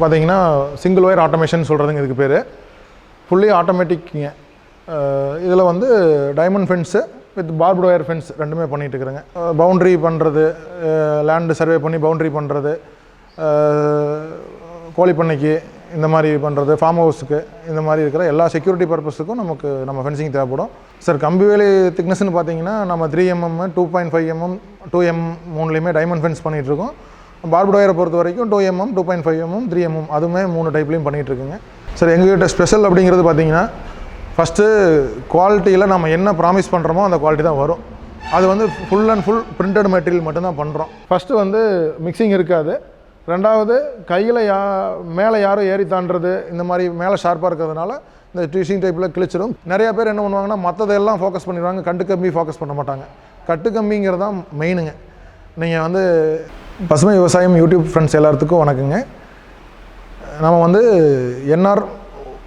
பார்த்தீங்கன்னா single wire automation சொல்கிறதுங்க இதுக்கு பேர். ஃபுல்லி ஆட்டோமேட்டிக்குங்க இதில் வந்து diamond fence with barbed wire fence ரெண்டுமே பண்ணிகிட்டு இருக்கிறேங்க. பவுண்ட்ரி பண்ணுறது லேண்டு சர்வே பண்ணி பவுண்ட்ரி பண்ணுறது கோழி பண்ணைக்கு இந்த மாதிரி பண்ணுறது ஃபார்ம் ஹவுஸுக்கு இந்த மாதிரி இருக்கிற எல்லா செக்யூரிட்டி பர்பஸுக்கும் நமக்கு நம்ம ஃபென்சிங் தேவைப்படும். சார் கம்பி வேலி திக்னஸ்னு பார்த்தீங்கன்னா நம்ம three MM two point five MM two M மூணுலேயுமே diamond fence பண்ணிகிட்ருக்கோம் இருக்கோம் பார்புட் ஒயரை பொறுத்த வரைக்கும் two MM two point five MM three MM அதுவுமே மூணு டைப்லையும் பண்ணிகிட்டு இருக்குங்க சார் எங்ககிட்ட ஸ்பெஷல் அப்படிங்கிறது பார்த்தீங்கன்னா ஃபஸ்ட்டு குவாலிட்டியில் நம்ம என்ன ப்ராமிஸ் பண்ணுறோமோ அந்த குவாலிட்டி தான் வரும். அது வந்து full and full printed material மட்டும்தான் பண்ணுறோம் ஃபஸ்ட்டு வந்து மிக்சிங் இருக்காது. ரெண்டாவது கையில் யா மேலே யாரும் ஏறி தாண்டுறது இந்த மாதிரி மேலே ஷார்ப்பாக இருக்கிறதுனால இந்த ட்யூஷிங் டைப்பில் கிழிச்சிடும் நிறையா பேர் என்ன பண்ணுவாங்கன்னா மற்றதெல்லாம் ஃபோக்கஸ் பண்ணிடுவாங்க. கட்டு கம்பி ஃபோக்கஸ் பண்ண மாட்டாங்க. கட்டு கம்பிங்கிறது தான் மெயினுங்க நீங்கள் வந்து பசுமை விவசாயம் யூடியூப் ஃப்ரெண்ட்ஸ் எல்லாத்துக்கும் வணக்கங்க. நம்ம வந்து என்ஆர்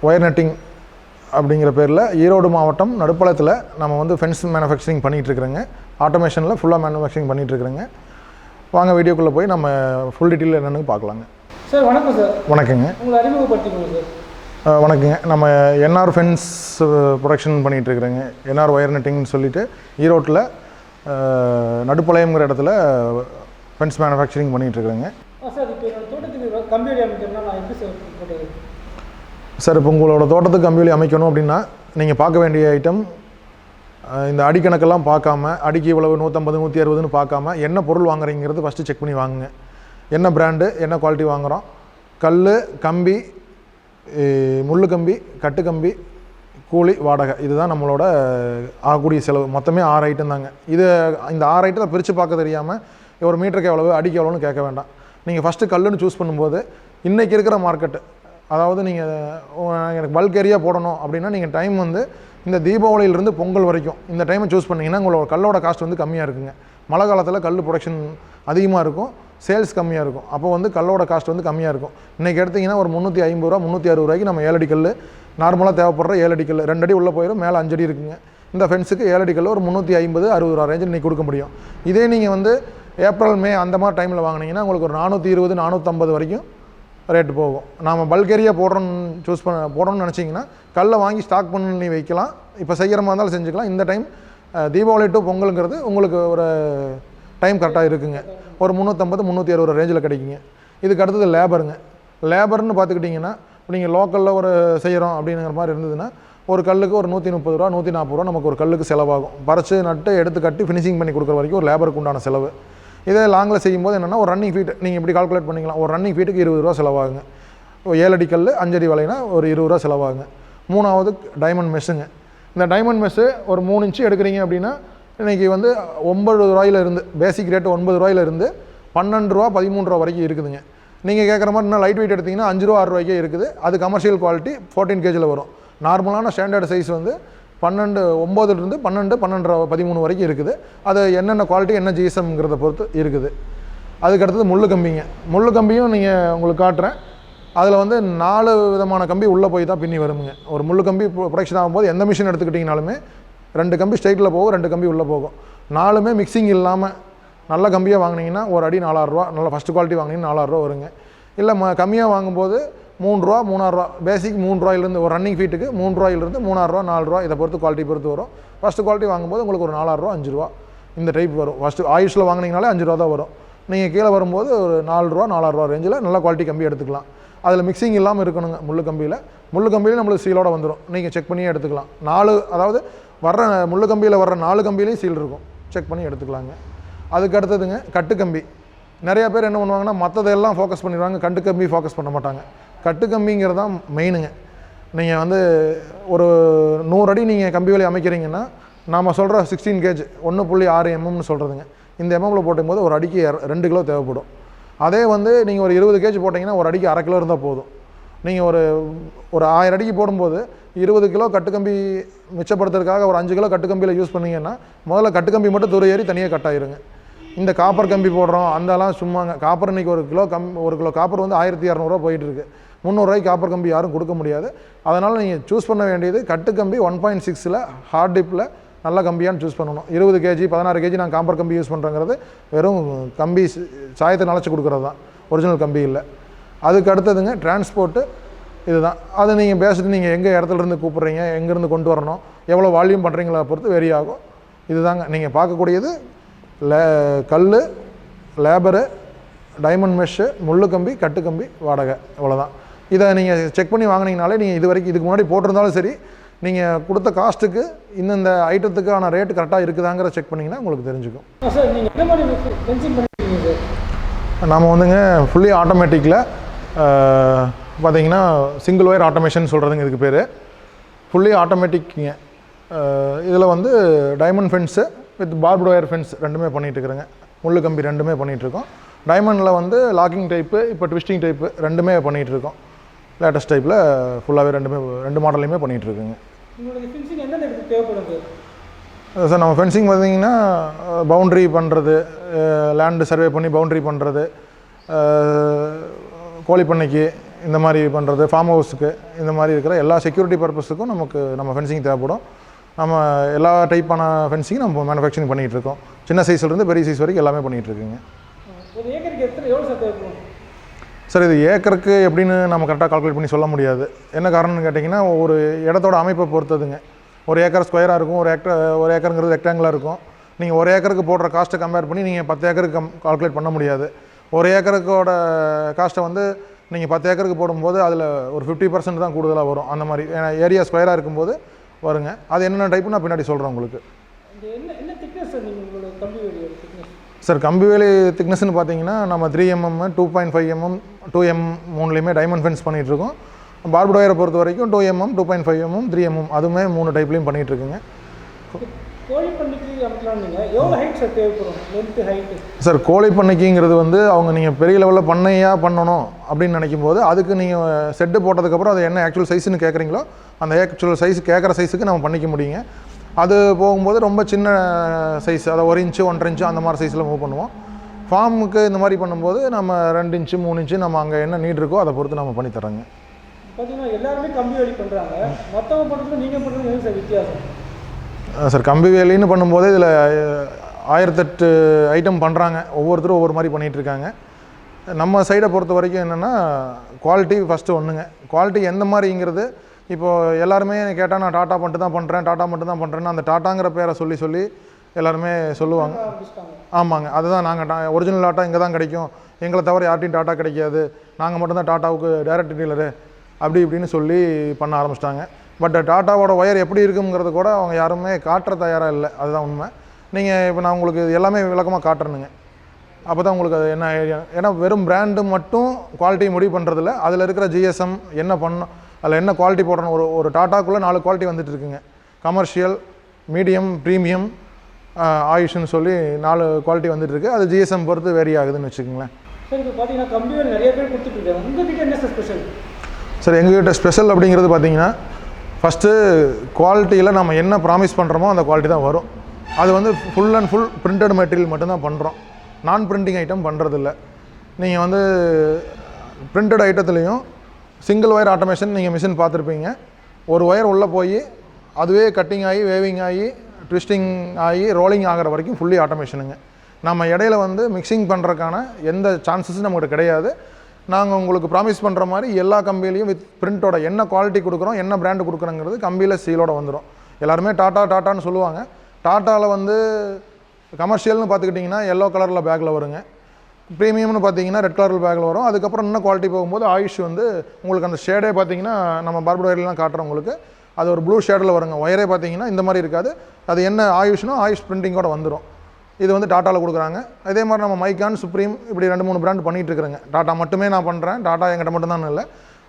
ஒயர் நெட்டிங் அப்படிங்கிற பேரில் ஈரோடு மாவட்டம் நடுப்பாளையத்தில் நம்ம வந்து ஃபென்ஸ் மேனுஃபேக்சரிங் பண்ணிகிட்டு இருக்கிறோங்க ஆட்டோமேஷனில் ஃபுல்லாக மேனுஃபேக்சரிங் பண்ணிகிட்டு இருக்கிறோங்க வாங்க வீடியோக்குள்ளே போய் நம்ம ஃபுல் டீட்டெயில் என்னென்னு பார்க்கலாங்க. சார் வணக்கம் சார். வணக்கங்க. உங்களை அறிமுகப்படுத்திக்கோங்க சார். அஹ் வணக்கங்க. நம்ம என்ஆர் ஃபென்ஸ் ப்ரொடக்ஷன் பண்ணிகிட்டு இருக்கிறேங்க என்ஆர் ஒயர் நெட்டிங்னு சொல்லிட்டு ஈரோட்டில் அஹ், நடுப்பாளையம்ங்கிற இடத்துல ஃபென்ஸ் மேனுஃபேக்சரிங் பண்ணிகிட்டு இருக்கிறேங்க. சார் இப்போ உங்களோட தோட்டத்துக்கு கம்பி வேலி அமைக்கணும் அப்படின்னா நீங்கள் பார்க்க வேண்டிய ஐட்டம் இந்த அடிக்கணக்கெல்லாம் பார்க்காம அடிக்கு இவ்வளவு நூற்றம்பது நூற்றி அறுபதுன்னு பார்க்காம என்ன பொருள் வாங்குறீங்கிறது ஃபஸ்ட்டு செக் பண்ணி வாங்குங்க. என்ன பிராண்டு என்ன குவாலிட்டி வாங்குகிறோம் கல் கம்பி முள்ளு கம்பி கட்டு கம்பி கூலி வாடகை. இதுதான் நம்மளோட ஆகக்கூடிய செலவு. மொத்தமே ஆறு ஐட்டம் தாங்க. இது இந்த ஆறு ஐட்டத்தை பிரித்து பார்க்க தெரியாமல் ஒரு மீட்டருக்கு எவ்வளவு அடிக்கு எவ்வளோன்னு கேட்க வேண்டாம். நீங்கள் ஃபஸ்ட்டு கல்லுன்னு சூஸ் பண்ணும்போது இன்றைக்கி இருக்கிற மார்க்கெட்டு அதாவது நீங்கள் எனக்கு பல்க் ஏரியா போடணும் அப்படின்னா நீங்கள் டைம் வந்து இந்த தீபாவளியிலிருந்து பொங்கல் வரைக்கும் இந்த டைமை சூஸ் பண்ணிங்கன்னா உங்களோட கல்லோட காஸ்ட் வந்து கம்மியாக இருக்குங்க. மழை காலத்தில் கல் ப்ரொடக்ஷன் அதிகமாக இருக்கும் சேல்ஸ் கம்மியாக இருக்கும். அப்போ வந்து கல்லோட காஸ்ட் வந்து கம்மியாக இருக்கும். இன்றைக்கி எடுத்திங்கன்னா ஒரு முந்நூற்றி ஐம்பது ரூபா முந்நூற்றி அறுபது ரூபாய்க்கு நம்ம ஏழடி கல் நார்மலாக தேவைப்படுற ஏழடி கல் ரெண்டு அடி உள்ளே போயிடும் மேலே அஞ்சடி இருக்குங்க. இந்த ஃபென்ஸுக்கு ஏழடி கல் ஒரு முந்நூற்றி ஐம்பது அறுபது ரூபா ரேஞ்சில் இன்றைக்கி கொடுக்க முடியும். இதே நீங்கள் வந்து ஏப்ரல் மே அந்த மாதிரி டைமில் வாங்கினீங்கன்னா உங்களுக்கு ஒரு நானூற்றி இருபது நானூற்றம்பது வரைக்கும் ரேட்டு போகும். நாம் பல்க் ஏரியா போடுறோன்னு சூஸ் பண்ண போடணும்னு நினச்சிங்கன்னா கல்லை வாங்கி ஸ்டாக் பண்ணி வைக்கலாம். இப்போ செய்கிற மாதிரி இருந்தாலும் செஞ்சுக்கலாம். இந்த டைம் தீபாவளி டு பொங்கலுங்கிறது உங்களுக்கு ஒரு டைம் கரெக்டாக இருக்குங்க. ஒரு முந்நூற்றம்பது முந்நூற்றி அறுபது ரேஞ்சில் கிடைக்குங்க. இதுக்கு அடுத்தது லேபருங்க லேபர்னு பார்த்துக்கிட்டிங்கன்னா நீங்கள் லோக்கலில் ஒரு செய்கிறோம் அப்படிங்கிற மாதிரி இருந்ததுன்னா ஒரு கல்லுக்கு ஒரு நூற்றி முப்பது ரூபா நூற்றி நாற்பது ரூபா நமக்கு ஒரு கல்லுக்கு செலவாகும். பறிச்சு நட்டு எடுத்து கட்டி ஃபினிஷிங் பண்ணி கொடுக்குற வரைக்கும் ஒரு லேபருக்கு உண்டான செலவு. இதே லாங்கில் செய்யும்போது என்னென்னா ஒரு ரன்னிங் ஃபீட் நீங்கள் இப்படி கால்குலேட் பண்ணிக்கலாம். ஒரு ரன்னிங் ஃபீட்டுக்கு இருபது ரூபா செலவாகுங்க. ஏழு ஏழடி கல் அஞ்சடி வலைனா ஒரு இருபது ரூபா செலவாகுங்க. மூணாவது டைமண்ட் மெஸ்ஸுங்க இந்த டைமண்ட் மெஸ்ஸு ஒரு மூணு இன்ச்சு எடுக்கிறீங்க அப்படின்னா இன்றைக்கி வந்து ஒன்பது ரூபாயில இருந்து பேசிக் ரேட்டு ஒன்பது ரூபாயில இருந்து பன்னெண்டு ரூபா பதிமூணு ரூபா வரைக்கும் இருக்குதுங்க. நீங்கள் கேட்குற மாதிரி இன்னும் லைட் வெயிட் எடுத்திங்கன்னா அஞ்சு ரூபா ஆறு ரூபாய்க்கே இருக்குது. அது கமர்ஷியல் குவாலிட்டி ஃபோர்டீன் கேஜியில் வரும். நார்மலான ஸ்டாண்டர்ட் சைஸ் வந்து பன்னெண்டு ஒம்போதுலேருந்து பன்னெண்டு பன்னெண்டரை பதிமூணு வரைக்கும் இருக்குது. அது என்னென்ன குவாலிட்டி என்ன ஜிஎஸ்எம்ங்கிறத பொறுத்து இருக்குது. அதுக்கு அடுத்தது முள்ளு கம்பிங்க. முள்ளு கம்பியும் நீங்கள் உங்களுக்கு காட்டுறேன். அதில் வந்து நாலு விதமான கம்பி உள்ளே போய் தான் பின்னி வருமுங்க. ஒரு முள்ளு கம்பி ப்ரொடக்ஷன் ஆகும்போது எந்த மிஷின் எடுத்துக்கிட்டிங்கனாலுமே ரெண்டு கம்பி ஸ்ட்ரைட்டில் போகும் ரெண்டு கம்பி உள்ளே போகும். நாலுமே மிக்சிங் இல்லாமல் நல்ல கம்பியாக வாங்கினீங்கன்னா ஒரு அடி நாலாயிரரூவா நல்ல ஃபஸ்ட் குவாலிட்டி வாங்கினீங்கன்னா நாலாயிரரூவா வருங்க. இல்லை ம கம்மியாக வாங்கும்போது மூணு ரூபா மூணாயிரரூவா பேசிக் மூணு ஒரு ரன்னிங் ஃபீட்டுக்கு மூணு ரூபாயிலிருந்து மூணாயிரரூவா நாலு ரூபா இதை பொறுத்து குவாலிட்டி பொறுத்து வரும். ஃபஸ்ட்டு குவாலிட்டி வாங்கும்போது உங்களுக்கு ஒரு நாலாயிரரூவா அஞ்சு ரூபா இந்த டைப் வரும். ஃபஸ்ட்டு ஆயுஷில் வாங்கினீங்கனாலே அஞ்சு ரூபா தான் வரும். நீங்கள் கீழே வரும்போது ஒரு நாலு ரூபா நாலாயிரரூவா ரேஞ்சில் நல்ல குவாலிட்டி கம்பி எடுத்துக்கலாம். அதில் மிக்சிங் இல்லாமல் இருக்கணுங்க முள்ளு கம்பியில். முள்ளு கம்பியில் நம்மளுக்கு சீலோட வந்துடும் நீங்கள் செக் பண்ணியே எடுத்துக்கலாம். நாலு அதாவது வர்ற முள்ளு கம்பியில் வர்ற நாலு கம்பியிலையும் சீல் இருக்கும். செக் பண்ணி எடுத்துக்கலாங்க. அதுக்கு அடுத்ததுங்க கட்டு கம்பி. நிறையா பேர் என்ன பண்ணுவாங்கன்னா மற்றதெல்லாம் ஃபோக்கஸ் பண்ணிடுவாங்க. கட்டு கம்பி ஃபோக்கஸ் பண்ண மாட்டாங்க. கட்டு கம்பிங்கிறது தான் மெயினுங்க நீங்கள் வந்து ஒரு நூறு அடி நீங்கள் கம்பி வேலி அமைக்கிறீங்கன்னா நாம் சொல்கிற சிக்ஸ்டீன் கேஜ் ஒன்று புள்ளி ஆறு எம்எம்னு சொல்கிறதுங்க இந்த எம்எம்மில் போட்டும்போது ஒரு அடிக்கு ரெண்டு கிலோ தேவைப்படும். அதே வந்து நீங்கள் ஒரு இருபது கேஜ் போட்டிங்கன்னா ஒரு அடிக்கு அரை கிலோ இருந்தால் போதும். நீங்கள் ஒரு ஒரு ஆயிரம் அடிக்கு போடும்போது இருபது கிலோ கட்டுக்கம்பி மிச்சப்படுத்துறதுக்காக ஒரு அஞ்சு கிலோ கட்டுக்கம்பியில் யூஸ் பண்ணீங்கன்னா முதல்ல கட்டுக்கம்பி மட்டும் துறை ஏறி தனியாக கட் ஆயிருங்க. இந்த காப்பர் கம்பி போடுறோம் அந்தலாம் சும்மாங்க. காப்பர் இன்னைக்கு ஒரு கிலோ கம் ஒரு கிலோ காப்பர் வந்து ஆயிரத்தி இரநூறுவா போயிட்டுருக்கு முந்நூறுரூவாய்க்கு காப்பர் கம்பி யாரும் கொடுக்க முடியாது. அதனால் நீங்கள் சூஸ் பண்ண வேண்டியது கட்டு கம்பி ஒன் பாயிண்ட் சிக்ஸில் ஹார்ட் டிப்பில் நல்ல கம்பியான்னு சூஸ் பண்ணணும். இருபது கேஜி பதினாறு கேஜி நான் காப்பர் கம்பி யூஸ் பண்ணுறேங்கிறது வெறும் கம்பி சாயத்தை நினச்சி கொடுக்குறது தான். ஒரிஜினல் கம்பி இல்லை. அதுக்கு அடுத்ததுங்க டிரான்ஸ்போர்ட்டு இதுதான். அதை நீங்கள் பேசிட்டு நீங்கள் எங்கே இடத்துல இருந்து கூப்பிட்றீங்க எங்கேருந்து கொண்டு வரணும் எவ்வளோ வால்யூம் பண்ணுறீங்களா பொறுத்து வெரி ஆகும். இதுதாங்க. நீங்கள் பார்க்கக்கூடியது லே கல் லேபரு டைமண்ட் மெஷ்ஷு முள்ளு கம்பி கட்டு கம்பி வாடகை. இவ்வளோதான் இதை நீங்கள் செக் பண்ணி வாங்குனீங்கனாலே நீங்கள் இது வரைக்கும் இதுக்கு முன்னாடி போட்டிருந்தாலும் சரி நீங்கள் கொடுத்த காஸ்ட்டுக்கு இந்தந்த ஐட்டத்துக்கான ரேட்டு கரெக்டாக இருக்குதாங்கிற செக் பண்ணிங்கன்னா உங்களுக்கு தெரிஞ்சுக்கும். ஆ சார் நீங்கள் என்ன மாதிரி ஃபென்சிங் பண்ணிருக்கீங்க சார்? நாம் வந்துங்க ஃபுல்லி ஆட்டோமேட்டிக்கில் பார்த்தீங்கன்னா சிங்கிள் ஒயர் ஆட்டோமேஷன் சொல்கிறதுங்க இதுக்கு பேர். ஃபுல்லி ஆட்டோமேட்டிக்ங்க இதில் வந்து diamond fence with barbed wire fence ரெண்டுமே பண்ணிகிட்டு இருக்கிறேங்க. முள்ளு கம்பி ரெண்டுமே பண்ணிகிட்டு இருக்கோம். டைமண்டில் வந்து லாக்கிங் டைப்பு இப்போ ட்விஸ்டிங் டைப்பு ரெண்டுமே பண்ணிகிட்டு இருக்கோம். லேட்டஸ்ட் டைப்பில் ஃபுல்லாகவே ரெண்டுமே ரெண்டு மாடல்லையுமே இடத்துக்கு தேவைப்படும் சார் நம்ம ஃபென்சிங் பார்த்தீங்கன்னா பவுண்ட்ரி பண்ணுறது லேண்டு சர்வே பண்ணி பவுண்ட்ரி பண்ணுறது கோழி பண்ணைக்கு இந்த மாதிரி பண்ணுறது ஃபார்ம் ஹவுஸுக்கு இந்த மாதிரி இருக்கிற எல்லா செக்யூரிட்டி பர்பஸுக்கும் நமக்கு நம்ம ஃபென்சிங் தேவைப்படும். நம்ம எல்லா டைப்பான ஃபென்சிங் நம்ம மேனுஃபேக்சரிங் பண்ணிகிட்டு இருக்கோம் சின்ன சைஸ்லேருந்து பெரிய சைஸ் வரைக்கும் எல்லாமே பண்ணிகிட்டு இருக்குங்க ஒரு ஏக்கருக்கு எத்தனை எவ்வளோ சார் தேவைப்படும்? சார் இது ஏக்கருக்கு எப்படின்னு நம்ம கரெக்டாக கால்குலேட் பண்ணி சொல்ல முடியாது. என்ன காரணம்னு கேட்டிங்கன்னா ஒரு இடத்தோட அமைப்பை பொறுத்ததுங்க. ஒரு ஏக்கர் ஸ்கொயராக இருக்கும் ஒரு ஏக்கர் ஒரு ஏக்கருங்கிறது ரெக்டாங்கிளாக இருக்கும். நீங்கள் ஒரு ஏக்கருக்கு போடுற காஸ்ட்டை கம்பேர் பண்ணி நீங்கள் பத்து ஏக்கருக்கு கம் கால்குலேட் பண்ண முடியாது. ஒரு ஏக்கருக்கோட காஸ்ட்டை வந்து நீங்கள் பத்து ஏக்கருக்கு போடும்போது அதில் ஒரு ஃபிஃப்டி பர்சன்ட் தான் கூடுதலாக வரும். அந்த மாதிரி ஏன்னா ஏரியா ஸ்கொயராக இருக்கும்போது வருங்க. அது என்னென்ன டைப்பு நான் பின்னாடி சொல்கிறேன் உங்களுக்கு இந்த என்ன என்ன திக்னஸ் சார் நீங்கள் உங்களோட கம்பி வேலியோட சார் கம்பிவேலி திக்னஸ்னு பார்த்தீங்கன்னா நம்ம three MM two point five MM two M மூணுலேயுமே diamond fence பண்ணிகிட்டு இருக்கோம் பார்பட் ஒயரை பொறுத்த வரைக்கும் two MM two point five MM three MM அதுவுமே மூணு டைப்லையும் ஹைட்டு சார் கோழி பண்ணைக்குங்கிறது வந்து அவங்க நீங்கள் பெரிய லெவலில் பண்ணையாக பண்ணணும் அப்படின்னு நினைக்கும் போது அதுக்கு நீங்கள் செட்டு போட்டதுக்கப்புறம் அது என்ன ஆக்சுவல் சைஸ்னு கேட்குறீங்களோ அந்த ஆக்சுவல் சைஸ் கேட்குற சைஸுக்கு நம்ம பண்ணிக்க முடியுங்க. அது போகும்போது ரொம்ப சின்ன சைஸ் அதை ஒரு இன்ச்சு ஒன்றரை இன்ச்சு அந்த மாதிரி சைஸில் மூவ் பண்ணுவோம். ஃபார்முக்கு இந்த மாதிரி பண்ணும்போது நம்ம ரெண்டு இன்ச்சு மூணு இன்ச்சு நம்ம அங்கே என்ன நீட் இருக்கோ அதை பொறுத்து நம்ம பண்ணி தரோங்க பார்த்தீங்கன்னா எல்லாருமே கம்பி வேலி பண்ணுறாங்க மற்றவங்க பண்ணுறதுக்கு நீங்கள் பண்ணுறது எது சார் வித்தியாசம்? அஹ் சார் கம்பி வேலின்னு பண்ணும்போது இதில் ஆயிரத்தெட்டு ஐட்டம் பண்ணுறாங்க ஒவ்வொருத்தரும் ஒவ்வொரு மாதிரி பண்ணிகிட்டு இருக்காங்க. நம்ம சைடை பொறுத்த வரைக்கும் என்னென்னா குவாலிட்டி ஃபஸ்ட்டு ஒன்றுங்க குவாலிட்டி எந்த மாதிரிங்கிறது இப்போது எல்லாருமே கேட்டால் நான் டாட்டா மட்டும் தான் பண்ணுறேன் டாட்டா மட்டும் தான் பண்ணுறேன்னு அந்த டாட்டாங்கிற பேரை சொல்லி சொல்லி எல்லாருமே சொல்லுவாங்க. ஆமாங்க. அதுதான் நாங்கள் டா ஒரிஜினல் டாட்டா இங்கே தான் கிடைக்கும். எங்களை தவிர யார்ட்டையும் டாட்டா கிடைக்காது. நாங்கள் மட்டும்தான் டாட்டாவுக்கு டைரக்ட் டீலரு அப்படி இப்படின்னு சொல்லி பண்ண ஆரம்பிச்சிட்டாங்க. பட் டாட்டாவோட ஒயர் எப்படி இருக்குங்கிறது கூட அவங்க யாருமே காட்டுற தயாராக இல்லை. அதுதான் உண்மை. நீங்கள் இப்போ நான் உங்களுக்கு இது எல்லாமே விளக்கமாக காட்டுறேனுங்க. அப்போ தான் உங்களுக்கு அது என்ன ஏரியா ஏன்னா வெறும் பிராண்டு மட்டும் குவாலிட்டி முடிவு பண்ணுறதில்ல அதில் இருக்கிற ஜிஎஸ்எம் என்ன பண்ணோம் அதில் என்ன குவாலிட்டி போடணும்? ஒரு ஒரு டாட்டாக்குள்ளே நாலு குவாலிட்டி வந்துட்டு இருக்குங்க கமர்ஷியல் மீடியம் ப்ரீமியம் ஆயுஷ்னு சொல்லி நாலு குவாலிட்டி வந்துட்டு இருக்கு அது ஜிஎஸ்எம் பொறுத்து வேரி ஆகுதுன்னு வச்சுக்கோங்களேன். சார் இப்போ பார்த்தீங்கன்னா கம்பி வேலி நிறைய பேர் கொடுத்துட்டு இருக்காங்க. உங்ககிட்ட என்ன சார் ஸ்பெஷல் சார் எங்ககிட்ட ஸ்பெஷல் அப்படிங்கிறது பார்த்தீங்கன்னா ஃபஸ்ட்டு குவாலிட்டியில் நம்ம என்ன ப்ராமிஸ் பண்ணுறோமோ அந்த குவாலிட்டி தான் வரும். அது வந்து full and full printed material மட்டும்தான் பண்ணுறோம் நான் பிரிண்டிங் ஐட்டம் பண்ணுறதில்ல நீங்கள் வந்து பிரிண்டட் ஐட்டத்துலேயும் சிங்கிள் ஒயர் ஆட்டோமேஷன் நீங்கள் மிஷின் பார்த்துருப்பீங்க. ஒரு ஒயர் உள்ளே போய் அதுவே கட்டிங் ஆகி வேவிங் ஆகி ட்விஸ்டிங் ஆகி ரோலிங் ஆகிற வரைக்கும் ஃபுல்லி ஆட்டோமேஷனுங்க நம்ம இடையில வந்து மிக்சிங் பண்ணுறதுக்கான எந்த சான்சஸும் நம்மகிட்ட கிடையாது. நாங்கள் உங்களுக்கு ப்ராமிஸ் பண்ணுற மாதிரி எல்லா கம்பியிலையும் வித் பிரிண்டோட என்ன குவாலிட்டி கொடுக்குறோம் என்ன பிராண்டு கொடுக்குறோங்கிறது கம்பியில் சீலோட வந்துடும் எல்லாருமே டாட்டா டாட்டான்னு சொல்லுவாங்க. டாட்டாவில் வந்து கமர்ஷியல்னு பார்த்துக்கிட்டிங்கன்னா எல்லோ கலரில் பேக்கில் வருங்க. ப்ரீமியம்னு பார்த்தீங்கன்னா ரெட் கலர் பேக்கில் வரும். அதுக்கப்புறம் இன்னும் குவாலிட்டி போகும்போது ஆயுஷ் வந்து உங்களுக்கு அந்த ஷேடே பார்த்தீங்கன்னா நம்ம பார்பட் ஒயர்லாம் காட்டுறோம் உங்களுக்கு. அது ஒரு ப்ளூ ஷேடில் வருங்க. ஒயரே பார்த்தீங்கன்னா இந்த மாதிரி இருக்காது. அது என்ன ஆயுஷ்னோ ஆயுஷ் பிரிண்டிங்கோட வந்துடும் இது வந்து டாட்டாவில் கொடுக்குறாங்க. அதே மாதிரி நம்ம மைக்கான் சுப்ரீம் இப்படி ரெண்டு மூணு பிராண்ட் பண்ணிகிட்டு இருக்கிறேங்க டாட்டா மட்டுமே நான் பண்ணுறேன் டாட்டா என்கிட்ட மட்டும்தான் இல்லை.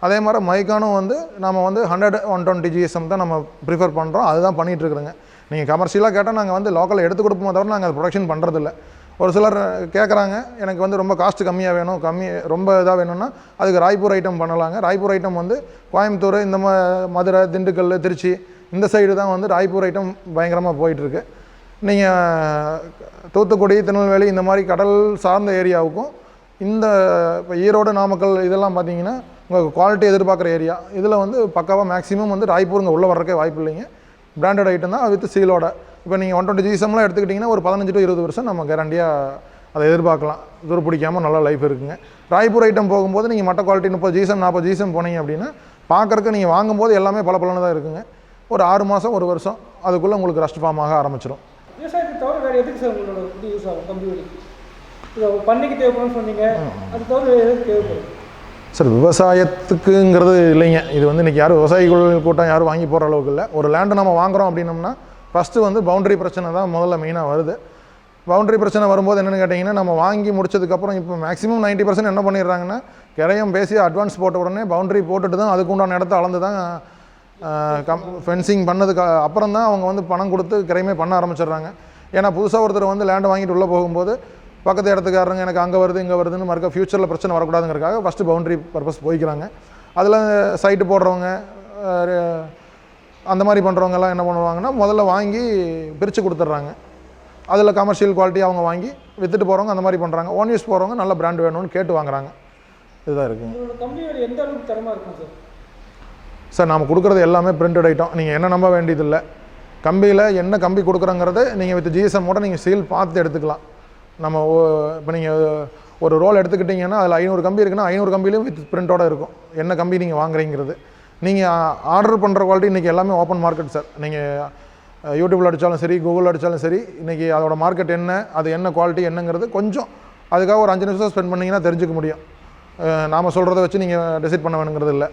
அதே மாதிரி மைக்கானும் வந்து நம்ம வந்து ஹண்ட்ரட் ஒன் டுவெண்ட்டி ஜிஎஸ்எம் தான் நம்ம ப்ரிஃபர் பண்ணுறோம் அதுதான் பண்ணிகிட்டு இருக்கிறோங்க நீங்கள் கமர்ஷியலாக கேட்டால் நாங்கள் வந்து லோக்கலில் எடுத்து கொடுப்போமே தவிர நாங்கள் அது ப்ரொடக்ஷன் பண்ணுறதில்ல ஒரு சிலர் கேட்குறாங்க எனக்கு வந்து ரொம்ப காஸ்ட் கம்மியாக வேணும் கம்மி ரொம்ப இதாக வேணும்னா அதுக்கு ராய்ப்பூர் ஐட்டம் பண்ணலாங்க. ராய்ப்பூர் ஐட்டம் வந்து கோயம்புத்தூர் இந்த ம மதுரை திண்டுக்கல் திருச்சி இந்த சைடு தான் வந்து ராய்ப்பூர் ஐட்டம் பயங்கரமாக போயிட்டுருக்கு. நீங்கள் தூத்துக்குடி திருநெல்வேலி இந்த மாதிரி கடல் சார்ந்த ஏரியாவுக்கும் இந்த இப்போ ஈரோடு நாமக்கல் இதெல்லாம் பார்த்தீங்கன்னா உங்களுக்கு குவாலிட்டி எதிர்பார்க்குற ஏரியா இதில் வந்து பக்காவாக மேக்ஸிமம் வந்து ராய்ப்பூருங்க உள்ளே வர்றக்கே வாய்ப்பு இல்லைங்க. பிராண்டட் ஐட்டம் தான் வித் சீலோட இப்போ நீங்கள் ஒன் டுவெண்ட்டி ஜிஎஸ்எம்லாம் எடுத்துக்கிட்டிங்கன்னா ஒரு பதினஞ்சு டு இருபது வருஷம் நம்ம கேரண்டியாக அதை எதிர்பார்க்கலாம். துரு பிடிக்காமல் நல்லா லைஃப் இருக்குங்க. ராய்ப்பூர் ஐட்டம் போகும்போது நீங்கள் மட்ட குவாலிட்டி முப்பது ஜீசம் நாற்பது ஜீசம் போனீங்க அப்படின்னா பார்க்குறக்கு நீங்கள் வாங்கும்போது எல்லாமே பல தான் இருக்குங்க. ஒரு ஆறு மாதம் ஒரு வருஷம் அதுக்குள்ளே உங்களுக்கு ரஸ்ட் ஃபார்ம் ஆக ஆரம்பிச்சிடும் விவசாயத்தை தவிர வேறு எதுக்கு சார் உங்களோட இது யூஸ் ஆகும் கம்பி வலி இது பண்ணைக்கு தேவைப்படும்னு சொன்னீங்க அது தவிர வேறு எதுக்கு தேவைப்படும்? சார் விவசாயத்துக்குங்கிறது இல்லைங்க. இது வந்து இன்றைக்கி யாரும் விவசாயிகள் கூட்டம் யாரும் வாங்கி போகிற அளவுக்கு இல்லை. ஒரு லேண்டு நம்ம வாங்குறோம் அப்படின்னம்னா ஃபஸ்ட்டு வந்து பவுண்டரி பிரச்சனை தான் முதல்ல மெயினாக வருது. பவுண்டரி பிரச்சனை வரும்போது என்னென்னு கேட்டிங்கன்னா நம்ம வாங்கி முடிச்சதுக்கப்புறம் இப்போ மேக்ஸிமம் 90% பர்சன்ட் என்ன பண்ணிடுறாங்கன்னா கிரையம் பேசி அட்வான்ஸ் போட்ட உடனே பவுண்டரி போட்டுட்டு தான் அதுக்குண்டான இடத்த அளந்து தான் கம் ஃபென்சிங் பண்ணதுக்கு அப்புறம் தான் அவங்க வந்து பணம் கொடுத்து கிரைமே பண்ண ஆரம்பிச்சிடுறாங்க. ஏன்னா புதுசாக ஒருத்தர் வந்து லேண்டை வாங்கிட்டு உள்ளே போகும்போது பக்கத்து இடத்துக்காரங்க எனக்கு அங்கே வருது இங்கே வருதுன்னு மறுக்க ஃப்யூச்சரில் பிரச்சனை வரக்கூடாதுங்கிறக்காக ஃபஸ்ட்டு பவுண்டரி பர்பஸ் போய்க்கிறாங்க. அதில் சைட்டு போடுறவங்க அந்த மாதிரி பண்ணுறவங்க எல்லாம் என்ன பண்ணுவாங்கன்னா முதல்ல வாங்கி பிரித்து கொடுத்துட்றாங்க. அதில் கமர்ஷியல் குவாலிட்டி அவங்க வாங்கி விற்றுட்டு போகிறவங்க அந்த மாதிரி பண்ணுறாங்க ஓன் யூஸ் போகிறவங்க நல்ல பிராண்ட் வேணும்னு கேட்டு வாங்குறாங்க. இதுதான் வலி எந்த அளவுக்கு தரமாக இருக்கும் சார்? சார் நாம் கொடுக்குறது எல்லாமே பிரிண்டட் ஐட்டம் நீங்கள் என்ன நம்ப வேண்டியதில்லை. கம்பியில் என்ன கம்பி கொடுக்குறோங்கிறது நீங்கள் வித் ஜிஎஸ்எம்மோட நீங்கள் சீல் பார்த்து எடுத்துக்கலாம். நம்ம இப்போ நீங்கள் ஒரு ரோல் எடுத்துக்கிட்டிங்கன்னா அதில் ஐநூறு கம்பி இருக்குன்னா ஐநூறு கம்பிலையும் வித் பிரிண்டோட இருக்கும். என்ன கம்பி நீங்கள் வாங்குறீங்கிறது. நீங்கள் ஆர்டர் பண்ணுற குவாலிட்டி இன்றைக்கி எல்லாமே ஓப்பன் மார்க்கெட் சார் நீங்கள் யூடியூப்பில் அடித்தாலும் சரி கூகுளில் அடித்தாலும் சரி இன்றைக்கி அதோட மார்க்கெட் என்ன அது என்ன குவாலிட்டி என்னங்கிறது கொஞ்சம் அதுக்காக ஒரு அஞ்சு நிமிஷம் ஸ்பெண்ட் பண்ணிங்கன்னா தெரிஞ்சுக்க முடியும். நாம் சொல்கிறத வச்சு நீங்கள் டிசைட் பண்ண வேணுங்கிறது இல்லை.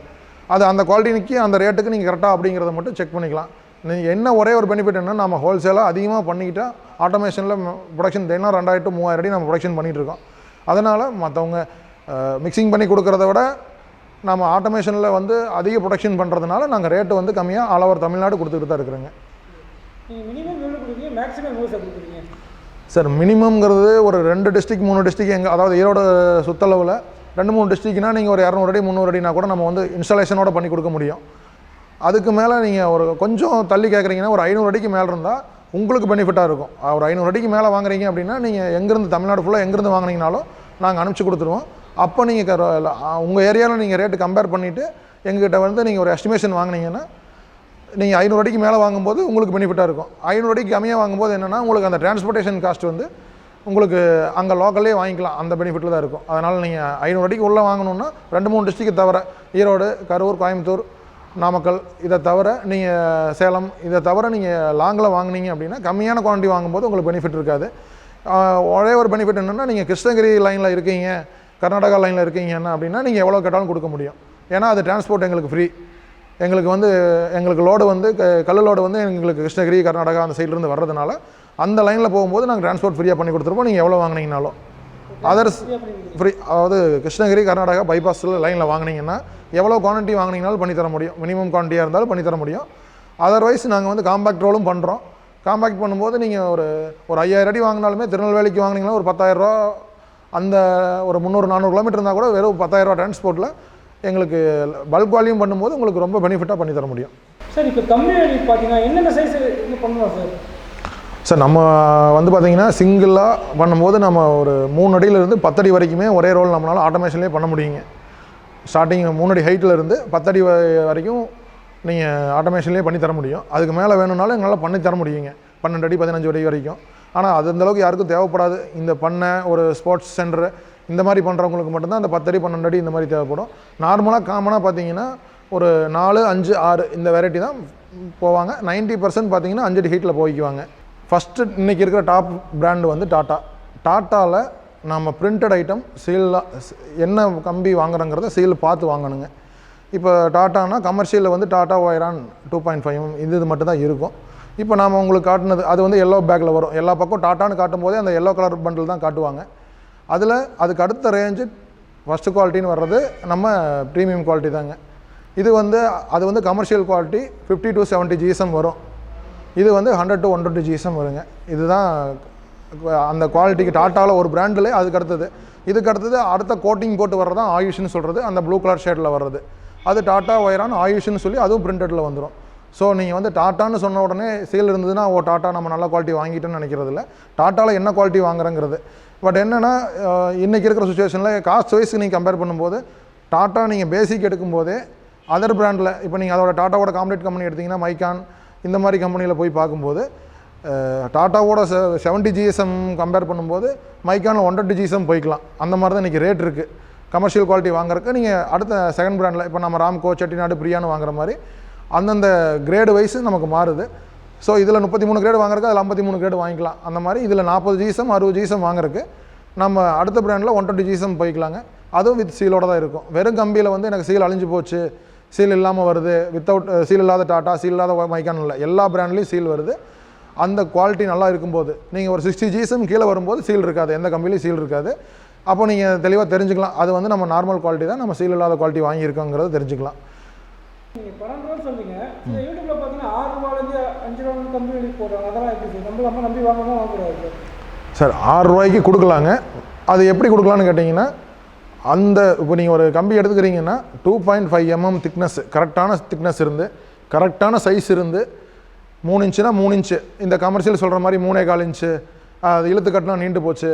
அது அந்த குவாலிட்டிக்கு அந்த ரேட்டுக்கு நீங்கள் கரெக்டாக அப்படிங்கிறத மட்டும் செக் பண்ணிக்கலாம். நீங்கள் என்ன ஒரே ஒரு பெனிஃபிட் என்ன நம்ம ஹோல்சேலாக அதிகமாக பண்ணிக்கிட்டால் ஆட்டோமேஷனில் ப்ரொடக்ஷன் தினம் ரெண்டாயிரத்து to மூவாயிரம் அடி நம்ம ப்ரொடக்ஷன் பண்ணிகிட்ருக்கோம் அதனால் மற்றவங்க மிக்சிங் பண்ணி கொடுக்குறத விட நம்ம ஆட்டோமேஷனில் வந்து அதிக ப்ரொடக்ஷன் பண்ணுறதுனால நாங்கள் ரேட்டு வந்து கம்மியாக ஆல் ஓவர் தமிழ்நாடு கொடுத்துக்கிட்டு தான் இருக்கிறோங்க. சார் மினிமம்ங்கிறது ஒரு ரெண்டு டிஸ்ட்ரிக் மூணு டிஸ்ட்ரிக் எங்கே அதாவது ஈரோடு சுத்தளவில் ரெண்டு மூணு டிஸ்ட்ரிக்னா நீங்கள் ஒரு இரநூறு அடி முந்நூறு அடினா கூட நம்ம வந்து இன்ஸ்டாலேஷனோட பண்ணி கொடுக்க முடியும். அதுக்கு மேலே நீங்கள் ஒரு கொஞ்சம் தள்ளி கேட்குறீங்கன்னா ஒரு ஐநூறு அடிக்கு மேலே இருந்தால் உங்களுக்கு பெனிஃபிட்டாக இருக்கும். ஒரு ஐநூறு அடிக்கு மேலே வாங்குறீங்க அப்படின்னா நீங்கள் எங்கேருந்து தமிழ்நாடு ஃபுல்லாக எங்கேருந்து வாங்குனீங்கனாலும் நாங்கள் அனுப்பிச்சி கொடுத்துருவோம். அப்போ நீங்கள் உங்கள் ஏரியாவில் நீங்கள் ரேட்டு கம்பேர் பண்ணிவிட்டு எங்ககிட்ட வந்து நீங்கள் ஒரு எஸ்டிமேஷன் வாங்கினீங்கன்னா நீங்கள் ஐநூறு அடிக்கு மேலே வாங்கும்போது உங்களுக்கு பெனிஃபிட்டாக இருக்கும். ஐநூறு அடிக்கு கம்மியாக வாங்கும்போது என்னென்னா உங்களுக்கு அந்த டிரான்ஸ்போர்ட்டேஷன் காஸ்ட் வந்து உங்களுக்கு அங்கே லோக்கல்லே வாங்கிக்கலாம். அந்த பெனிஃபிட்டில் தான் இருக்கும். அதனால் நீங்கள் ஐநூறு அடிக்கு உள்ளே வாங்கணுன்னா ரெண்டு மூணு டிஸ்ட்ரிக்கு தவிர ஈரோடு கரூர் கோயம்புத்தூர் நாமக்கல் இதை தவிர நீங்கள் சேலம் இதை தவிர நீங்கள் லாங்கில் வாங்குனீங்க அப்படின்னா கம்மியான குவான்டிட்டி வாங்கும்போது உங்களுக்கு பெனிஃபிட் இருக்காது. ஒரே ஒரு பெனிஃபிட் என்னென்னா நீங்கள் கிருஷ்ணகிரி லைனில் இருக்கீங்க. கர்நாடகா லைனில் இருக்கீங்கன்னா அப்படின்னா நீங்கள் எவ்வளோ கேட்டாலும் கொடுக்க முடியும். ஏன்னா அது டிரான்ஸ்போர்ட் எங்களுக்கு ஃப்ரீ எங்களுக்கு வந்து எங்களுக்கு லோடு வந்து க- கல் லோடு வந்து எங்களுக்கு கிருஷ்ணகிரி கர்நாடகா அந்த சைட்லேருந்து வர்றதுனால அந்த லைனில் போகும்போது நாங்கள் டிரான்ஸ்போர்ட் ஃப்ரீயாக பண்ணி கொடுத்துருப்போம். நீங்கள் எவ்வளோ வாங்கினீங்கனாலும். அதர்ஸ் ஃப்ரீ அதாவது கிருஷ்ணகிரி கர்நாடகா பைபாஸில் லைனில் வாங்குனீங்கன்னா எவ்வளோ குவான்டிட்டி வாங்குனீங்கனாலும் பண்ணி தர முடியும் மினிமம் குவான்டிட்டியாக இருந்தாலும் பண்ணி தர முடியும். அதர்வைஸ் நாங்கள் வந்து காம்பேக்ட் ரோலும் பண்ணுறோம் காம்பேக்ட் பண்ணும்போது நீங்கள் ஒரு ஒரு ஐயாயிரம் அடி வாங்கினாலுமே திருநெல்வேலிக்கு வாங்கினீங்கன்னா ஒரு பத்தாயிரரூவா அந்த ஒரு முந்நூறு நானூறு கிலோமீட்டர் இருந்தால் கூட வெறும் பத்தாயிரரூவா டிரான்ஸ்போர்ட்டில் எங்களுக்கு பல்க் வால்யூம் பண்ணும்போது உங்களுக்கு ரொம்ப பெனிஃபிட்டாக பண்ணி தர முடியும். சார் இப்போ வலி பார்த்தீங்கன்னா என்னென்ன சைஸ் இது பண்ணலாம் சார்? சார் நம்ம வந்து பார்த்தீங்கன்னா சிங்கிளாக பண்ணும்போது நம்ம ஒரு மூணு அடியிலேருந்து பத்தடி வரைக்குமே ஒரே ரோல் நம்மளால் ஆட்டோமேஷன்லேயே பண்ண முடியுங்க. ஸ்டார்டிங் மூணு அடி ஹைட்டில் இருந்து பத்தடி வ- வரைக்கும் நீங்கள் ஆட்டோமேஷன்லேயே பண்ணி தர முடியும். அதுக்கு மேலே வேணும்னாலும் எங்களால் பண்ணி தர முடியுங்க. பன்னெண்டு அடி பதினஞ்சு அடி வரைக்கும். ஆனால் அது அந்தளவுக்கு யாருக்கும் தேவைப்படாது. இந்த பண்ணை ஒரு ஸ்போர்ட்ஸ் சென்டர் இந்த மாதிரி பண்ணுறவங்களுக்கு மட்டும்தான் அந்த பத்தடி பன்னெண்டு அடி இந்த மாதிரி தேவைப்படும். நார்மலாக காமனாக பார்த்தீங்கன்னா ஒரு நாலு அஞ்சு ஆறு இந்த வெரைட்டி தான் போவாங்க. 90% பர்சன்ட் பார்த்தீங்கன்னா அஞ்சடி ஹீட்டில் போய்க்குவாங்க. ஃபஸ்ட்டு இன்றைக்கி இருக்கிற டாப் பிராண்டு வந்து டாட்டா டாட்டாவில் நம்ம பிரிண்டட் ஐட்டம் சீலாக என்ன கம்பி வாங்குறோங்கிறத சீல் பார்த்து வாங்கணுங்க. இப்போ டாட்டானா கமர்ஷியலில் வந்து டாட்டா ஒயரான் டூ பாயிண்ட் ஃபைவ் இது இது மட்டும் தான் இருக்கும். இப்போ நாம் உங்களுக்கு காட்டினது அது வந்து எல்லோ பேக்கில் வரும். எல்லா பக்கம் டாட்டான்னு காட்டும் போதே அந்த எல்லோ கலர் பண்டில் தான் காட்டுவாங்க. அதில் அதுக்கு அடுத்த ரேஞ்சு ஃபஸ்ட்டு குவாலிட்டின்னு வர்றது நம்ம ப்ரீமியம் குவாலிட்டி தாங்க. இது வந்து அது வந்து commercial quality fifty to seventy GSM வரும். இது வந்து hundred to one twenty GSM வருங்க. இதுதான் அந்த குவாலிட்டிக்கு டாட்டாவில் ஒரு பிராண்டில் அதுக்கு அடுத்தது. இதுக்கு அடுத்தது அடுத்த கோட்டிங் போட்டு வர்றது தான் ஆயுஷ்னு சொல்கிறது அந்த ப்ளூ கலர் ஷேடில் வர்றது. அது டாட்டா ஒயரான் ஆயுஷ்னு சொல்லி அதுவும் பிரிண்டடில் வந்துடும் ஸோ நீங்கள் வந்து டாட்டான்னு சொன்ன உடனே சேல் இருந்ததுன்னா ஓ டாட்டா நம்ம நல்ல குவாலிட்டி வாங்கிட்டோன்னு நினைக்கிறது இல்லை. டாட்டாவில் என்ன குவாலிட்டி வாங்குறங்கிறது. பட் என்னென்னா இன்றைக்கி இருக்கிற சுச்சுவேஷனில் காஸ்ட் வைஸ் நீங்கள் கம்பேர் பண்ணும்போது டாட்டா நீங்கள் பேசிக் எடுக்கும்போதே அதர் பிராண்டில் இப்போ நீங்கள் அதோட டாட்டாவோட காம்ப்ளேட் கம்பெனி எடுத்தீங்கன்னா மைக்கான் இந்த மாதிரி கம்பெனியில் போய் பார்க்கும்போது டாட்டாவோட செவன்ட்டி ஜிஎஸ்எம் கம்பேர் பண்ணும்போது மைக்கானில் ஒன் டுவெண்ட்டி ஜிஎஸ்எம் போய்க்கலாம். அந்த மாதிரி தான் இன்றைக்கி ரேட் இருக்குது கமர்ஷியல் குவாலிட்டி வாங்குறதுக்கு நீங்கள் அடுத்த செகண்ட் பிராண்டில் இப்போ நம்ம ராம்கோ செட்டிநாடு பிரியான்னு வாங்குற மாதிரி அந்தந்த கிரேடு வைஸு நமக்கு மாறுது. ஸோ இதில் முப்பத்தி மூணு கிரேடு வாங்குறதுக்கு அதில் ஐம்பத்தி மூணு கிரேடு வாங்கிக்கலாம். அந்த மாதிரி இதில் நாற்பது ஜிஎஸ்எம் அறுபது ஜிஎஸ்எம் வாங்குறதுக்கு நம்ம அடுத்த பிராண்டில் ஒன் டுவெண்ட்டி ஜிஎஸ்எம் போய்க்கலாங்க. அதுவும் வித் சீலோட தான் இருக்கும். வெறும் கம்பியில் வந்து எனக்கு சீல் அழிஞ்சு போச்சு சீல் இல்லாமல் வருது வித்தவுட் சீல் இல்லாத டாட்டா சீல் இல்லாத மைக்கான் இல்லை. எல்லா பிராண்ட்லேயும் சீல் வருது. அந்த குவாலிட்டி நல்லா இருக்கும்போது நீங்கள் ஒரு சிக்ஸ்டி ஜிஎஸ்எம் கீழே வரும்போது சீல் இருக்காது. எந்த கம்பிலையும் சீல் இருக்காது. அப்போ நீங்கள் தெளிவாக தெரிஞ்சுக்கலாம். அது வந்து நம்ம நார்மல் குவாலிட்டி தான். நம்ம சீல் இல்லாத குவாலிட்டி வாங்கியிருக்கோங்கிறத தெரிஞ்சுக்கலாம். நீங்கள் பன்னெண்டு ரூபா சொன்னீங்க. இந்த யூடியூப்ல பார்த்தீங்கன்னா ஆறு ரூபாலேருந்து அஞ்சு ரூபா கம்பி வெளியே போடுறாங்க. அதெல்லாம் எப்படி சார் நம்பலாமா நம்பி வாங்கணும் வாங்கக்கூடாது சார்? ஆறு ரூபாய்க்கு கொடுக்கலாங்க. அது எப்படி கொடுக்கலான்னு கேட்டிங்கன்னா அந்த இப்போ நீங்கள் ஒரு கம்பி எடுத்துக்கிறீங்கன்னா two point five MM thickness கரெக்டான திக்னஸ் இருந்து கரெக்டான சைஸ் இருந்து மூணு இன்ச்சுனா மூணு இன்ச்சு. இந்த கமர்ஷியல் சொல்கிற மாதிரி மூணே கால் இன்ச்சு அது இழுத்து கட்டினா நீண்டு போச்சு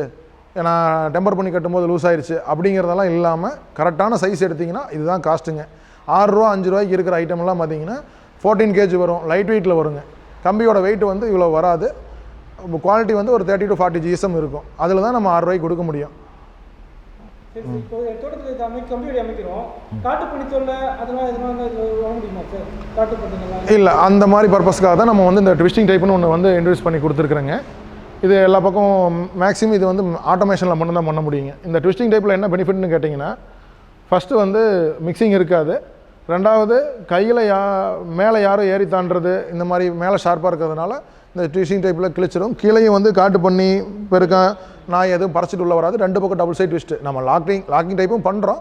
ஏன்னா டெம்பர் பண்ணி கட்டும்போது லூஸ் ஆயிடுச்சு அப்படிங்கிறதெல்லாம் இல்லாமல் கரெக்டான சைஸ் எடுத்திங்கன்னா இதுதான் காஸ்ட்டுங்க ஆறு ரூபா அஞ்சு ரூபாய்க்கு இருக்கிற ஐட்டம்லாம் பார்த்தீங்கன்னா ஃபோர்டீன் கேஜி வரும். லைட் வெயிட்டில் வருங்க. கம்பியோட வெயிட் வந்து இவ்வளோ வராது. குவாலிட்டி வந்து ஒரு தேர்ட்டி டு ஃபார்ட்டி ஜிஎஸ்எம் இருக்கும். அதில் தான் நம்ம ஆறு ரூபாய்க்கு கொடுக்க முடியும். இல்லை அந்த மாதிரி பர்பஸ்க்காக தான் நம்ம வந்து இந்த ட்விஸ்டிங் டைப்னு ஒன்று வந்து இன்ட்ரடியூஸ் பண்ணி கொடுத்துருக்குறேங்க. இது எல்லா பக்கம் மேக்ஸிமம் இது வந்து ஆட்டோமேஷனில் மட்டும்தான் பண்ண முடியுங்க. இந்த ட்விஸ்டிங் டைப்பில் என்ன பெனிஃபிட்னு கேட்டிங்கன்னா ஃபஸ்ட்டு வந்து மிக்சிங் இருக்காது. ரெண்டாவது கையில் யா மேலே யாரும் ஏறி தாண்டுறது இந்த மாதிரி மேலே ஷார்ப்பாக இருக்கிறதுனால இந்த ட்விஸ்டிங் டைப்பில் கிழிச்சிடும் கீழேயும் வந்து காட்டு பண்ணி பெருக்கம் நாய் எதுவும் பறச்சிட்டு உள்ள வராது. ரெண்டு பக்கம் டபுள் சைட் ட்விஸ்ட்டு நம்ம லாக்கிங் லாக்கிங் டைப்பும் பண்ணுறோம்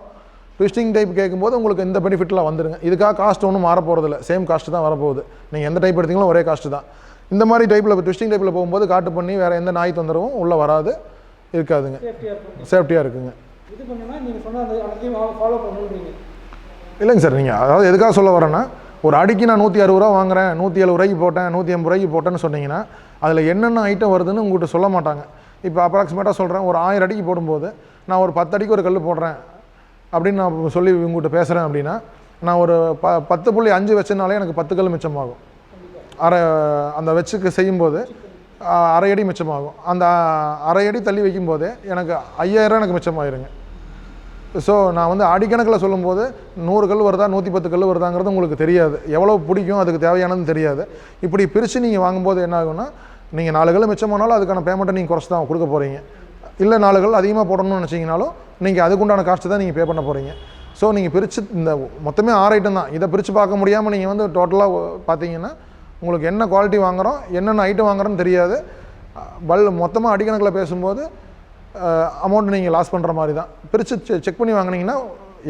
ட்விஸ்டிங் டைப் கேட்கும்போது உங்களுக்கு இந்த பெனிஃபிட்லாம் வந்துருங்க. இதுக்காக காஸ்ட் ஒன்றும் மாற போகிறதில்ல சேம் காஸ்ட் தான் வரப்போகுது. நீங்கள் எந்த டைப் எடுத்தீங்களோ ஒரே காஸ்ட் தான். இந்த மாதிரி டைப்பில் ட்விஸ்டிங் டைப்பில் போகும்போது காட்டு பண்ணி வேறு எந்த நாய் தொந்தரவும் உள்ளே வராது. இருக்காதுங்க. சேஃப்டியாக இருக்குங்க. இது பண்ணோன்னா நீங்கள் சொன்ன ஃபாலோ பண்ணுறீங்க இல்லைங்க சார் நீங்கள் அதாவது எதுக்காக சொல்ல வரேன்னா ஒரு அடிக்கு நான் நூற்றி அறுபது ரூபா வாங்குறேன் நூற்றி எழுபது ரூபாய்க்கு போட்டேன் நூற்றி எண்பது ரூபாய்க்கு போட்டேன்னு சொன்னீங்கன்னா அதில் என்னென்ன ஐட்டம் வருதுன்னு உங்கள்கிட்ட சொல்ல மாட்டாங்க. இப்போ அப்ராக்சிமேட்டாக சொல்கிறேன் ஒரு ஆயிரம் அடிக்கு போடும்போது நான் ஒரு பத்து அடிக்கு ஒரு கல் போடுறேன் அப்படின்னு நான் சொல்லி உங்கள்கிட்ட பேசுகிறேன் அப்படின்னா நான் ஒரு ப பத்து புள்ளி அஞ்சு வச்சனாலே எனக்கு பத்து கல் மிச்சமாகும். அரை அந்த வச்சுக்கு செய்யும்போது அரை அடி மிச்சமாகும். அந்த அரை அடி தள்ளி வைக்கும்போதே எனக்கு ஐயாயிரம் எனக்கு மிச்சமாயிருங்க. ஸோ நான் வந்து அடிக்கணக்கில் சொல்லும்போது நூறு கல் வருதா நூற்றி பத்து கல் வருதாங்கிறது உங்களுக்கு தெரியாது. எவ்வளோ பிடிக்கும் அதுக்கு தேவையானதுன்னு தெரியாது. இப்படி பிரித்து நீங்கள் வாங்கும்போது என்ன ஆகும்னா நீங்கள் நாலு கல் மிச்சமானாலும் அதுக்கான பேமெண்ட்டை நீங்கள் குறைச்சி தான் கொடுக்க போகிறீங்க இல்லை நாலு கல் அதிகமாக போடணும்னு நினச்சிங்கனாலும் நீங்கள் அதுக்குண்டான காஸ்ட்டு தான் நீங்கள் பே பண்ண போகிறீங்க ஸோ நீங்கள் பிரித்து இந்த மொத்தமே ஆறு ஐட்டம் தான். இதை பிரித்து பார்க்க முடியாமல் நீங்கள் வந்து டோட்டலாக பார்த்தீங்கன்னா உங்களுக்கு என்ன குவாலிட்டி வாங்குறோம் என்னென்ன ஐட்டம் வாங்குறோன்னு தெரியாது. பல் மொத்தமாக அடிக்கணக்கில் பேசும்போது அமௌண்ட் நீங்கள் லாஸ் பண்ணுற மாதிரி தான் பிரித்து செக் பண்ணி வாங்குனீங்கன்னா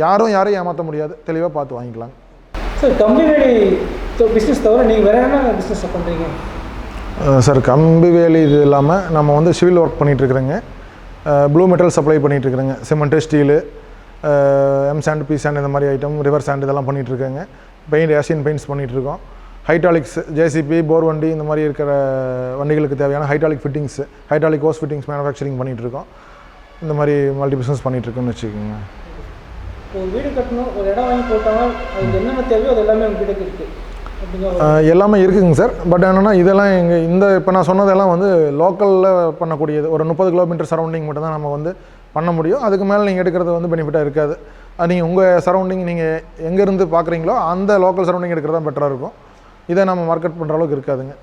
யாரும் யாரையும் ஏமாற்ற முடியாது. தெளிவாக பார்த்து வாங்கிக்கலாம். சார் கம்பி வெடி பிஸ்னஸ் தவிர நீங்கள் வேறு என்ன பிஸ்னஸ் பண்ணுறீங்க சார் கம்பி வேலி இது இல்லாமல் நம்ம வந்து சிவில் ஒர்க் பண்ணிகிட்ருக்குறேங்க blue metal supply பண்ணிகிட்ருக்குறேங்க cement steel M sand P sand இந்த மாதிரி ஐட்டம் ரிவர் சாண்ட் இதெல்லாம் பண்ணிகிட்ருக்கேங்க பெயிண்ட் ஏசியன் பெயிண்ட்ஸ் பண்ணிகிட்ருக்கோம் ஹைட்ராலிக்ஸ் ஜேசிபி போர் வண்டி இந்த மாதிரி இருக்கிற வண்டிகளுக்கு தேவையான hydraulic fittings hydraulic hose fittings manufacturing பண்ணிகிட்ருக்கோம் இந்த மாதிரி மல்டி பிஸ்னஸ் பண்ணிகிட்ருக்கோன்னு வச்சுக்கோங்க. ஒரு வீடு கட்டணும் ஒரு இடம் வாங்கி என்னென்ன தேவையோ அது எல்லாமே உங்கள் வீட்டுக்கு இருக்குது எல்லாமே இருக்குங்க சார். பட் என்னென்னா இதெல்லாம் எங்கள் இந்த இப்போ நான் சொன்னதெல்லாம் வந்து லோக்கலில் பண்ணக்கூடியது. ஒரு முப்பது கிலோமீட்டர் சரௌண்டிங் மட்டும் தான் நம்ம வந்து பண்ண முடியும். அதுக்கு மேலே நீங்கள் எடுக்கிறது வந்து பெனிஃபிட்டாக இருக்காது. அது நீங்கள் உங்கள் சரௌண்டிங் நீங்கள் எங்கேருந்து பார்க்குறீங்களோ அந்த லோக்கல் சரௌண்டிங் எடுக்கிறது தான் பெட்டராக இருக்கும். இதை நம்ம மார்க்கெட் பண்ணுற அளவுக்கு இருக்காதுங்க.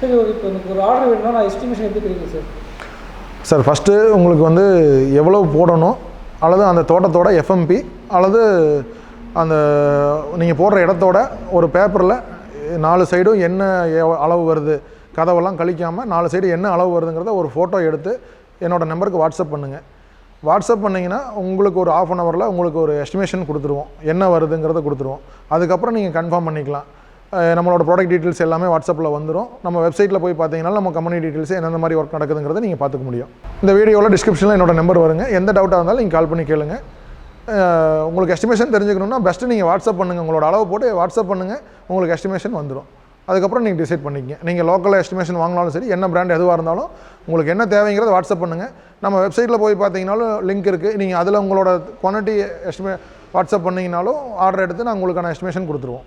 சரி ஒரு இப்போ எனக்கு ஒரு ஆர்டர் வேணும்னா நான் எஸ்டிமேஷன் எப்படி கிடைக்கும் சார் சார் ஃபஸ்ட்டு உங்களுக்கு வந்து எவ்வளோ போடணும்? அல்லது அந்த தோட்டத்தோட எஃப்எம்பி அல்லது அந்த நீங்கள் போடுற இடத்தோட ஒரு பேப்பரில் நாலு சைடும் என்ன அளவு வருது? கதவெல்லாம் கழிக்காமல் நாலு சைடு என்ன அளவு வருதுங்கிறத ஒரு ஃபோட்டோ எடுத்து என்னோட நம்பருக்கு வாட்ஸ்அப் பண்ணுங்கள் வாட்ஸ்அப் பண்ணிங்கன்னா உங்களுக்கு ஒரு ஆஃப் அன் ஹவரில் உங்களுக்கு ஒரு எஸ்டிமேஷன் கொடுத்துருவோம். என்ன வருதுங்கிறத கொடுத்துருவோம். அதுக்கப்புறம் நீங்கள் கன்ஃபார்ம் பண்ணிக்கலாம். நம்மளோட ப்ராடக்ட் டீட்டெயில்ஸ் எல்லாமே வாட்ஸ்அப்பில் வந்துடும் நம்ம வெப்சைட்டில் போய் பார்த்தீங்கன்னா நம்ம கம்பெனி டீட்டெயில்ஸ் எந்தெந்த மாதிரி ஒர்க் நடக்குதுங்கிறத நீங்கள் பார்த்துக்க முடியும். இந்த வீடியோவில் டிஸ்கிரிப்ஷனில் என்னோட நம்பர் வருங்க. எந்த டவுட்டாக இருந்தாலும் நீங்கள் கால் பண்ணி கேளுங்க. உங்களுக்கு எஸ்டிமேஷன் தெரிஞ்சுக்கணும்னா பெஸ்ட்டு நீங்கள் வாட்ஸ்அப் பண்ணுங்கள் உங்களோட அளவு போட்டு வாட்ஸ்அப் பண்ணுங்கள் உங்களுக்கு எஸ்டிமேஷன் வந்துடும் அதுக்கப்புறம் நீங்கள் டிசைட் பண்ணிக்கங்க. நீங்கள் லோக்கலில் எஸ்டிமேஷன் வாங்கினாலும் சரி என்ன பிராண்ட் எதுவாக இருந்தாலும் உங்களுக்கு என்ன தேவைங்கிறத வாட்ஸ்அப் பண்ணுங்கள் நம்ம வெப்சைட்டில் போய் பார்த்தீங்கனாலும் லிங்க் இருக்குது நீங்கள் அதில் உங்களோட குவான்டிட்டி எஸ்டிமே வாட்ஸ்அப் பண்ணிங்கனாலும் ஆர்டர் எடுத்து நான் உங்களுக்கான எஸ்டிமேஷன் கொடுத்துருவோம்.